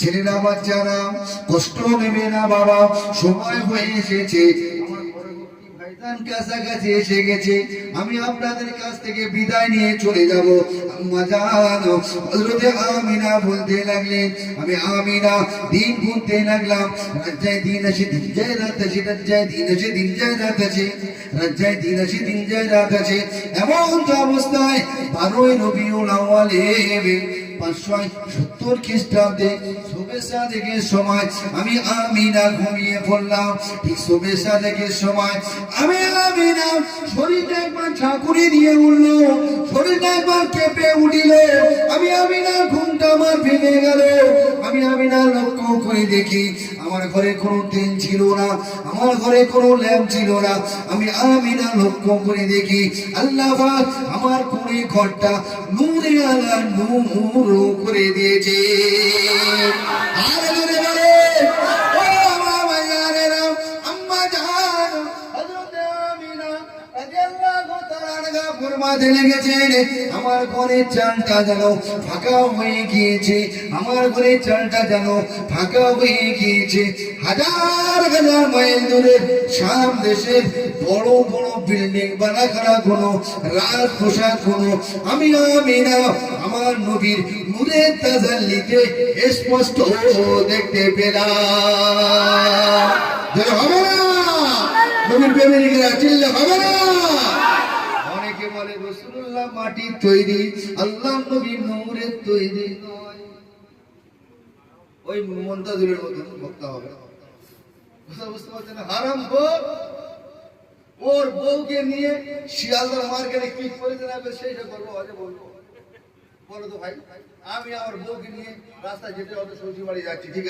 ছেলেরা বাচ্চারা। কষ্ট নেবে না, বাবা। সময় হয়ে এসেছে। কাছাকাছি এসে গেছে। আমি আপনাদের কাছ থেকে বিদায় নিয়ে চলে যাব। আমিনা বলতে লাগলেন, আমি আমিনা, দিন গুনতে লাগলাম। রাজ্জায় দিন আসে, দিন যায় রাত আসে, রাজ্জায় দিন আসে, দিন যায় রাত আছে রাজ্জায় দিন আসে, দিন যায় রাত আছে এমন অবস্থায় বারোই রবিউল আউয়ালে পাঁচশো সত্তর খ্রিস্টাব্দে শুভেচ্ছা থেকে সময় আমি আমিনা ঘুমিয়ে পড়লাম। ঠিক শুভেচ্ছা থেকে সময় আমি আমিনা শরীরটা একবার ঠাকুরি দিয়ে উঠল। শরীরটা একবার কেঁপে উঠিল। আমি আমিনা ঘুমটা আমার ভেঙে গেল। আমি আমি না লক্ষ্য করে দেখি আমার ঘরে কোনো তেল ছিল না আমার ঘরে কোনো ল্যাম্প ছিল না। আমি আমি না লক্ষ্য করে দেখি আল্লাহ আমার কোণে ঘরটা নূরে আলা নূর করে দিয়েছে। আর বলে, আমার ঘরের চালটা যেন ফাঁকা হয়ে গিয়েছে, আমার ঘরের চালটা যেন ফাঁকা হয়ে গিয়েছে। হাজার হাজার মাইল দূরে শাম দেশের বড় বড় বিল্ডিং, বানাখানা কোনো রাজপ্রসাদ কোনো। আমি আমি না আমার নবীর নূরের তাজাল্লিতে স্পষ্ট দেখতে পেলাম। হবে না। নবীর প্রেমিকেরা চিল্লে হবে না। বলে, রসুল্লাহ মাটির তৈরি, আল্লাহ নবীর নূরের তৈরি ওই মন্তাজুরের মতন বক্তা হবে। বুঝতে পারছেন? ওর বউকে নিয়ে কি করে বলব ভাই, আমি আমার বউকে নিয়ে রাস্তায় যেতে হয়তো শ্বশুর বাড়ি যাচ্ছি, ঠিক আছে?